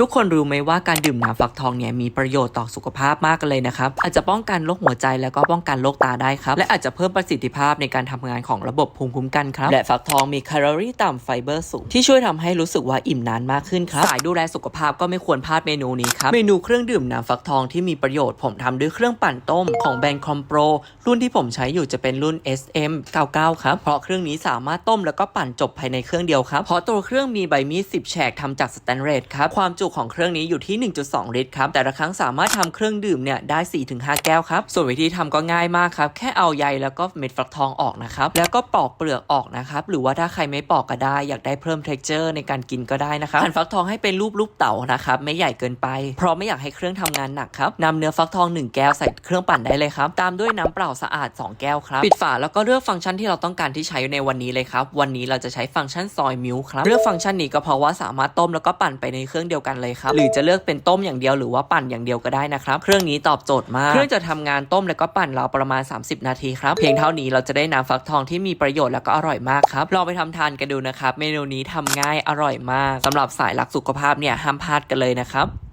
ทุกคนรู้ไหมว่าการดื่มน้ำฟักทองเนี่ยมีประโยชน์ต่อสุขภาพมากเลยนะครับ อาจจะป้องกันโรคหัวใจแล้วก็ป้องกันโรคตาได้ครับ และอาจจะเพิ่มประสิทธิภาพในการทำงานของระบบภูมิคุ้มกันครับ และฟักทองมีแคลอรี่ต่ำไฟเบอร์สูง ที่ช่วยทำให้รู้สึกว่าอิ่มนานมากขึ้นครับ สายดูแลสุขภาพก็ไม่ควรพลาดเมนูนี้ครับ เมนูเครื่องดื่มน้ำฟักทองที่มีประโยชน์ผมทำด้วยเครื่องปั่นต้มของแบรนด์คอมโปรรุ่นที่ผมใช้อยู่จะเป็นรุ่น SM 99 ครับเพราะเครื่องนี้สามารถต้มแล้วก็ปั่นจบภายในเครื่องเดียวครับเพราะตัวเครื่องมีใบมีด10 แฉกทำจากสแตนเลสครับความจุของเครื่องนี้อยู่ที่ 1.2 ลิตรครับแต่ละครั้งสามารถทำเครื่องดื่มเนี่ยได้ 4-5 แก้วครับส่วนวิธีทำก็ง่ายมากครับแค่เอาใยแล้วก็เม็ดฟักทองออกนะครับแล้วก็ปอกเปลือกออกนะครับหรือว่าถ้าใครไม่ปอกก็ได้อยากได้เพิ่ม texture ในการกินก็ได้นะครับหั่นฟักทองให้เป็นรูปรูปเต๋านะครับไม่ใหญ่เกินไปเพราะไม่อยากให้เครื่องทำงานหนักครับนำเนื้อฟักทอง 1 แก้วใส่เครื่องปั่นได้เลยครับตามด้วยน้ำเปล่าสะอาด 2 แก้วครับปิดฝาแล้วก็เลือกฟังก์ชันที่เราต้องการที่ใช้ในวันนี้เลยครับวันนี้เราจะใช้ฟังก์ชันซอยมิลครับเลือกฟังก์ชันนี้ก็เพราะว่าสามารถต้มแล้วก็ปั่นไปในเครื่องเดียวกันเลยครับหรือจะเลือกเป็นต้มอย่างเดียวหรือว่าปั่นอย่างเดียวก็ได้นะครับเครื่องนี้ตอบโจทย์มากเครื่องจะทำงานต้มแล้วก็ปั่นเราประมาณ 30 นาทีครับเพียงเท่านี้เราจะได้น้ำฟักทองที่มีประโยชน์แล้วก็อร่อยมากครับลองไปทำทานกันดูนะครับเมนูนี้ทำง่ายอร่อยมากสำหรับสายรักสุขภาพเนี่ยห้ามพลาดกันเลยนะครับ